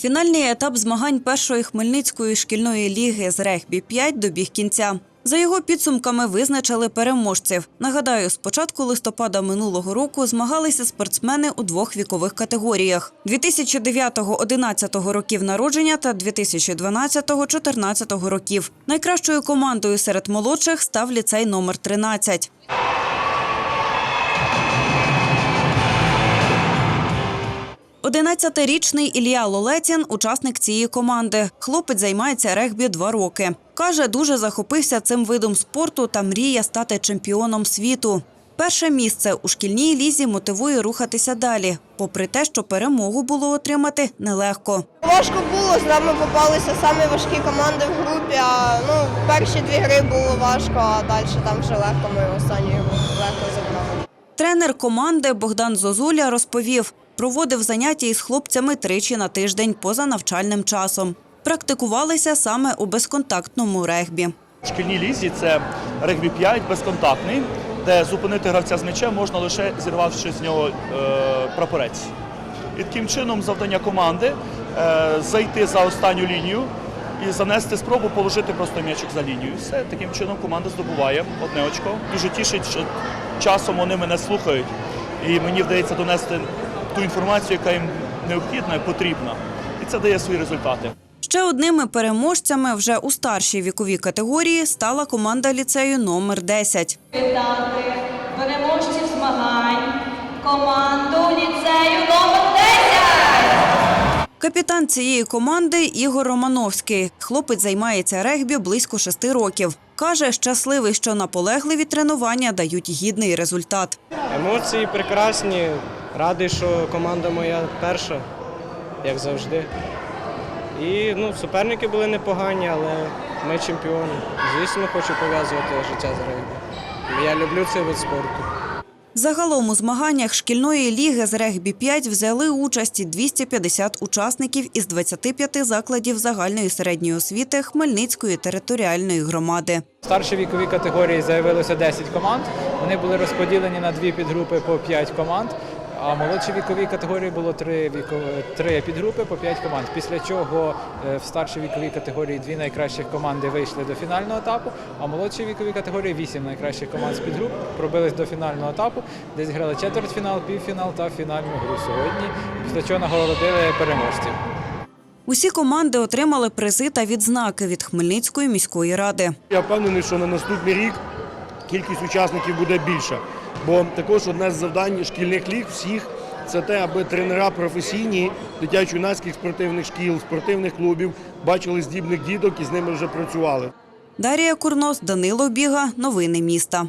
Фінальний етап змагань першої Хмельницької шкільної ліги з регбі 5 добіг кінця. За його підсумками визначили переможців. Нагадаю, з початку листопада минулого року змагалися спортсмени у двох вікових категоріях: 2009-11 років народження та 2012-14 років. Найкращою командою серед молодших став ліцей номер 13. Одинадцятирічний Ілля Лолетін – учасник цієї команди. Хлопець займається регбі два роки. Каже, дуже захопився цим видом спорту та мріє стати чемпіоном світу. Перше місце у шкільній лізі мотивує рухатися далі, попри те, що перемогу було отримати нелегко. Важко було, з нами попалися самі важкі команди в групі. А ну, перші дві гри було важко, а далі там вже легко ми забрали. Тренер команди Богдан Зозуля розповів, проводив заняття із хлопцями тричі на тиждень поза навчальним часом. Практикувалися саме у безконтактному регбі. В шкільній лізі це регбі 5 безконтактний, де зупинити гравця з м'ячем можна лише зірвавши з нього е, прапорець. І таким чином завдання команди е, зайти за останню лінію і занести спробу положити просто м'ячик за лінію. Все таким чином команда здобуває одне очко. Дуже тішить, що часом вони мене слухають, і мені вдається донести ту інформацію, яка їм необхідна і потрібна. І це дає свої результати. Ще одними переможцями вже у старшій віковій категорії стала команда ліцею номер 10. Вітати переможців змагань, команду ліцею номер 10! Капітан цієї команди Ігор Романовський. Хлопець займається регбі близько шести років. Каже, щасливий, що наполегливі тренування дають гідний результат. Емоції прекрасні. Радий, що команда моя перша, як завжди. І ну, суперники були непогані, але ми чемпіони. Звісно, хочу пов'язувати життя з регбі. Я люблю цей вид спорту. Загалом у змаганнях шкільної ліги з регбі 5 взяли участь 250 учасників із 25 закладів загальної середньої освіти Хмельницької територіальної громади. В старшій віковій категорії заявилося 10 команд. Вони були розподілені на дві підгрупи по 5 команд. А в молодшій віковій категорії було три вікові три підгрупи по 5 команд. Після чого е, в старшій віковій категорії дві найкращих команди вийшли до фінального етапу. А в молодшій віковій категорії вісім найкращих команд з підгруп пробились до фінального етапу, де зіграли четвертьфінал, півфінал та фінальну гру сьогодні. Після чого нагородили переможців. Усі команди отримали призи та відзнаки від Хмельницької міської ради. Я впевнений, що на наступний рік кількість учасників буде більша. Бо також одне з завдань шкільних ліг всіх це те, аби тренера професійні дитячо-юнацьких спортивних шкіл, спортивних клубів бачили здібних діток і з ними вже працювали. Дарія Курнос, Данило Біга. Новини міста.